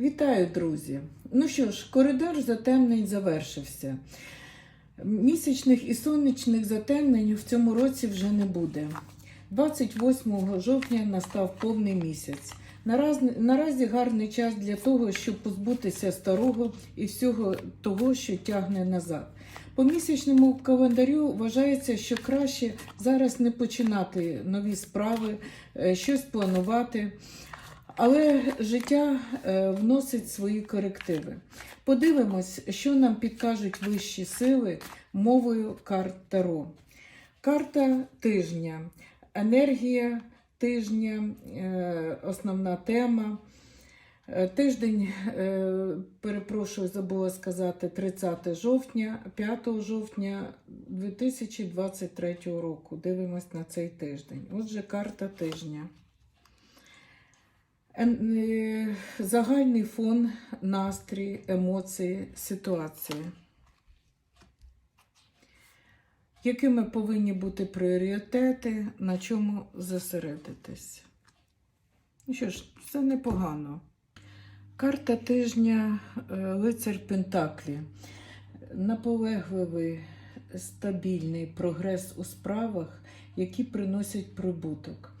Вітаю, друзі! Ну що ж, коридор затемнень завершився. Місячних і сонячних затемнень в цьому році вже не буде. 28 жовтня настав повний місяць. Нараз, наразі гарний час для того, щоб позбутися старого і всього того, що тягне назад. По місячному календарю вважається, що краще зараз не починати нові справи, е, щось планувати. Але життя е, вносить свої корективи. Подивимось, що нам підкажуть вищі сили мовою карт Таро. Карта тижня, енергія тижня, е, основна тема. Е, Тиждень, перепрошую, забула сказати, 30 жовтня, 5 жовтня 2023 року. Дивимось на цей тиждень. Отже, карта тижня. Ен- е, Загальний фон, настрій, емоції, ситуації. Якими повинні бути пріоритети, на чому зосередитись? Ну що ж, це непогано. Карта тижня е, лицар Пентаклі. Наполегливий, стабільний прогрес у справах, які приносять прибуток.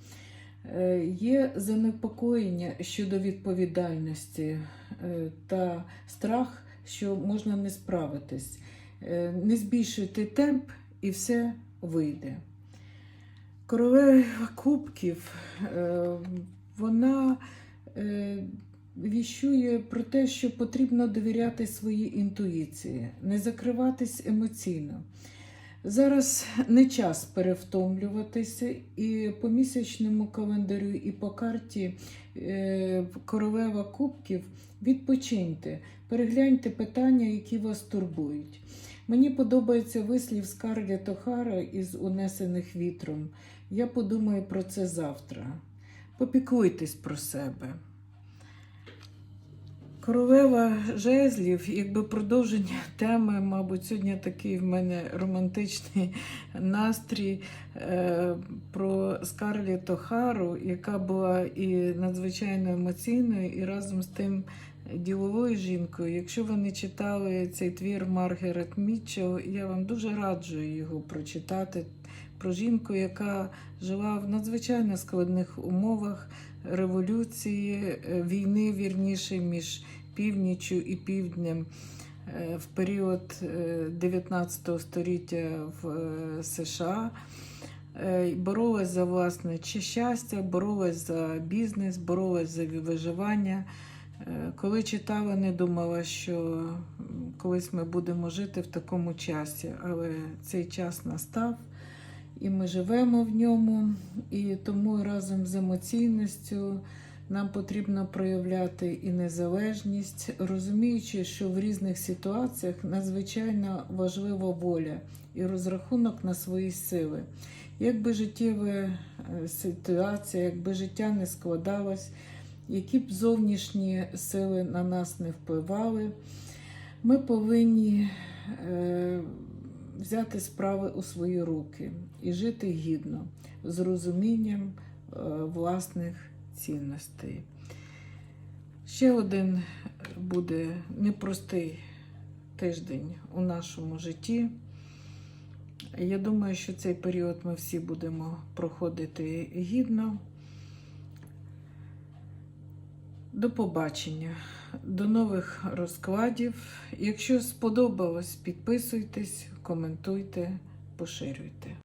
Е, Є занепокоєння щодо відповідальності е, та страх, що можна не справитись. Е, Не збільшуйте темп і все вийде. Королева кубків вона віщує про те, що потрібно довіряти своїй інтуїції, не закриватись емоційно. Зараз не час перевтомлюватися, і по місячному календарю, і по карті е, королева кубків відпочиньте, перегляньте питання, які вас турбують. Мені подобається вислів Скарлетт Охара із унесених вітром. Я подумаю про це завтра. Попіклуйтесь про себе. Королева жезлів, якби продовження теми, мабуть, сьогодні такий в мене романтичний настрій е, про Скарлетт Охару, яка була і надзвичайно емоційною, і разом з тим діловою жінкою. Якщо ви не читали цей твір Маргарет Мітчелл, я вам дуже раджу його прочитати про жінку, яка жила в надзвичайно складних умовах революції, е, війни вірніше між північчю і півднем е, в період е, 19 століття в е, США. Е, Боролась за власне чи щастя, боролась за бізнес, боролась за виживання. Е, Коли читала, не думала, що колись ми будемо жити в такому часі, але цей час настав, і ми живемо в ньому, і тому разом з емоційністю нам потрібно проявляти і незалежність, розуміючи, що в різних ситуаціях надзвичайно важлива воля і розрахунок на свої сили. Якби життєва е, ситуація, якби життя не складалось, які б зовнішні сили на нас не впливали, ми повинні е, взяти справи у свої руки і жити гідно, з розумінням е, власних цінностей. Ще один буде непростий тиждень у нашому житті. Я думаю, що цей період ми всі будемо проходити гідно. До побачення, до нових розкладів. Якщо сподобалось, підписуйтесь, коментуйте, поширюйте.